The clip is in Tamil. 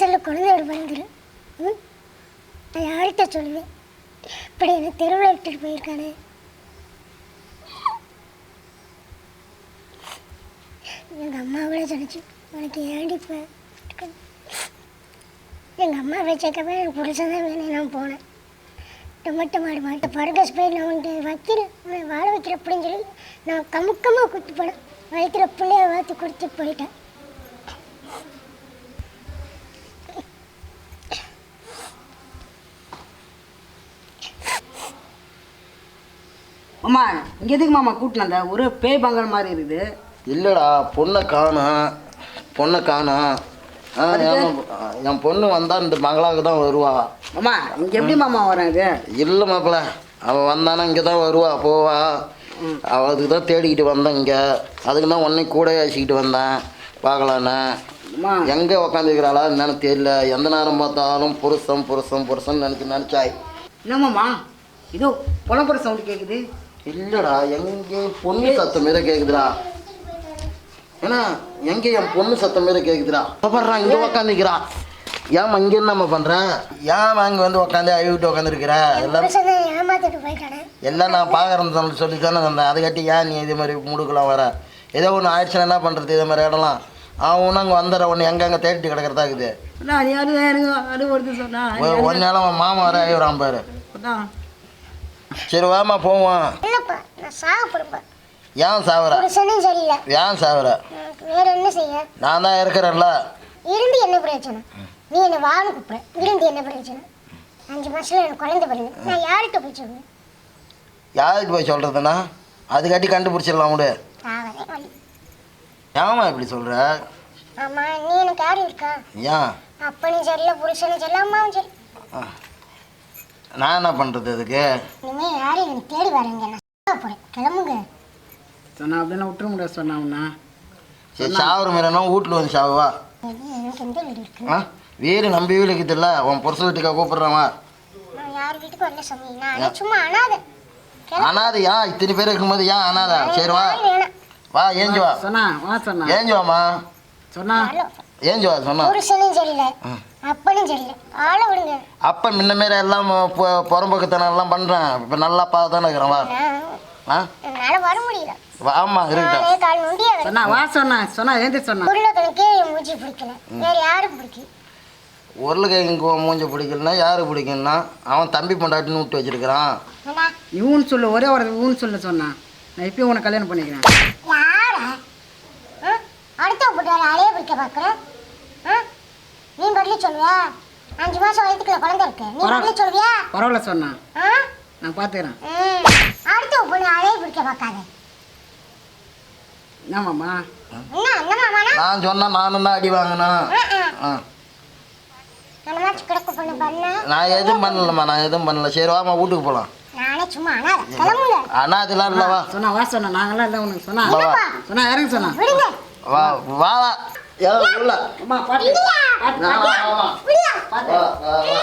வாசலில் குழந்தை ஒரு பயந்துரும் ம்? நான் யார்கிட்ட சொல்லுவேன்? இப்படி என்னை தெருவில் விட்டுட்டு போயிருக்கானே. எங்கள் அம்மாவோட சொன்னிச்சு உனக்கு ஏன்டி இப்போ எங்கள் அம்மா வச்சக்கவே எனக்கு புருஷன் தான் வேணும் நான் போனேன். டொமேட்டோ மாடு மாட்டை பரகஸ் போய் நான் உன்ட்டு வைக்கிறேன் உன்னை வாழ வைக்கிற அப்படின்னு சொல்லி நான் கமுக்கமாக குத்து போனேன். வயிற்றுல பிள்ளைய வாத்து கொடுத்துட்டு போயிட்டேன். மாமா இங்கே எதுக்கு மாமா கூட்டினு வந்த? ஒரு பேய் பங்கல் மாதிரி இருக்குது. இல்லைடா பொண்ணை காணும் பொண்ணை காணும் ஆ, என் என் பொண்ணு வந்தால் இந்த மங்களாவுக்கு தான் வருவா. மாமா இங்கே எப்படி மாமா வரேன் இது? இல்லை மாப்பிள்ள அவள் வந்தானா இங்கே தான் வருவா போவா. அவள் அதுக்கு தான் தேடிக்கிட்டு வந்தேன் இங்கே. அதுக்கு தான் உன்னை கூட அழைச்சிக்கிட்டு வந்தேன் பார்க்கலான்னு. அம்மா எங்கே உக்காந்துக்கிறாளா என்னன்னு தெரியல. எந்த நேரம் பார்த்தாலும் புருஷன் புருஷன் புருஷன் நினச்சி நினச்சாய். என்னம்மாம்மா இதோ புலம்புற சவுண்டு கேட்குது இல்லைடா எங்கே பொண்ணு சத்தம் மாரி கேட்குதுடா ஏன்னா எங்கே என் பொண்ணு சத்தம் மாரி கேட்குதுடா பாடுறா இங்கே உக்காந்துக்கிறா. ஏம்மா இங்கே என்னம்மா பண்ணுற ஏன் அங்கே வந்து உக்காந்து அழுவிட்டு உக்காந்துருக்கிற? எல்லாம் எல்லாம் நான் பார்க்குறேன்னு சொல்லி தானே வந்தேன் அதை கட்டி ஏன் நீ இதே மாதிரி முடுக்கலாம் வர? ஏதோ ஒன்று ஆயிடுச்சுன்னா என்ன பண்ணுறது இதே மாதிரி இடம்லாம் அவன் அங்கே வந்துடுற ஒன்று எங்கே அங்கே தேடிட்டு கிடக்கிறதா இருக்குது? ஒரு நேரம் அவன் மாமா வர ஆயிடுறான் பாரு. சரி வாமா போவோம். இல்லைப்பா நான் சாக போகிறேன்ப்பா ஏன் சாவற? புருஷனும் சரியில்லை. ஏன் சாவற? வேற என்ன செய்ய? நான் தான் இருக்கிறேன்ல. இருந்து என்ன பிரயோஜனம்? நீ என்னை வாழ கூப்பிட. இருந்து என்ன பிரயோஜனம்? அஞ்சு மாசத்துல எனக்கு குழந்தை பிறகு நான் யார்கிட்ட போய் சொல்லுவேன் யாருக்கு போய் சொல்கிறதுன்னா அதுக்காட்டி கண்டுபிடிச்சிடலாம் விடு. ஏமா இப்படி சொல்கிற ஆமா நீ எனக்கு யாரும் இருக்கா? ஏன்? அப்பனும் சரியில்லை புருஷனும் சரியில்லை அம்மாவும் சரி. நான் என்ன பண்ணுறது அதுக்கு? இனிமே யாரும் எனக்கு தேடி வரீங்க போறேன் கிளம்புங்க. சொன்னா அப்படின்னா விட்டுற முடியாது சொன்னாவுண்ணா சரி சாவுற மாதிரினா வீட்டில் வந்து சாவுவா? எது எனக்கு எந்த வீடு இருக்கு. ஆ? வீடு நம்பி வீடு இருக்குதுல்ல உன் புருஷ வீட்டுக்கா கூப்பிட்றவா நான் யார் வீட்டுக்கு வரல சாமி. நான் சும்மா அனாதை. அனாதையா? இத்தனை பேர் இருக்கும்போது ஏன் அனாதை? சரி வா. வேணாம். வா ஏஞ்சி வா. சொன்னா வா சொன்னா. ஏஞ்சி வாமா சொன்னா. ஏஞ்சி வா சொன்னா. புருஷனும் சரியில்லை. அப்பனும் சரியில்லை. ஆளை விடுங்க. அப்போ முன்ன மாரி எல்லாம் பொ- புறம்போக்குத்தனம் எல்லாம் பண்ணுறேன் இப்போ நல்லா பார்த்து தானே இருக்கிறேன் வா. ஆ. என்னால வர முடியல. வாமா இருக்கட்டும் நானே கால் நொண்டியா வரேன் சொன்னா வா சொன்னா சொன்னா ஏந்தி சொன்னா. உருளைக்கிழக்கே என் மூஞ்சி பிடிக்கல. வேற யாரும் பிடிக்கும் உருளைக்கிழங்கு மூஞ்ச பிடிக்கலனா யாரு பிடிக்கும்னா அவன் தம்பி பொண்டாட்டின்னு விட்டு வச்சிருக்கிறான். ஏண்டா இவன் சொல்லு ஒரே ஒரு இவன் சொல்லு சொன்னா. நான் இப்பயும் உனக்கு கல்யாணம் பண்ணிக்கிறேன். யாரா? ஆ? அடுத்த போட்டு அலைய பிடிக்க பார்க்குறேன் ஆ நீ பதிலி சொல்லுவியா அஞ்சு மாசம் வயிற்றுக்குள்ள குழந்தை இருக்கு. நீ பதிலி சொல்லுவியா? பரவாயில்ல சொன்னா. ஆ? நான் பார்த்துக்கிறேன். அடுத்த பொண்ணு அலைய பிடிக்க பார்க்காத. என்னம்மாம்மா என்ன என்ன மாமானா? நான் சொன்னா நானும் தான் அடி வாங்கினா? ஆ. என்னமாச்சும் கிடக்கு பொண்ணு பண்ண. நான் எதுவும் பண்ணலம்மா நான் எதுவும் பண்ணல. சரி வாமா வீட்டுக்கு போகலாம் நானே சும்மா அனாதை கிளம்புங்க. அனாதெல்லாம் இல்லைவா சொன்னா வா சொன்னா நாங்களாம் இல்லை உனக்கு. சொன்னா வா வா. சொன்னா இறங்க சொன்னா விடுங்க வா வா வா ஏதோ உள்ள அம்மா பாட்டு இல்லையா வா, வா, வா. விடுங்க வா, வா, வா.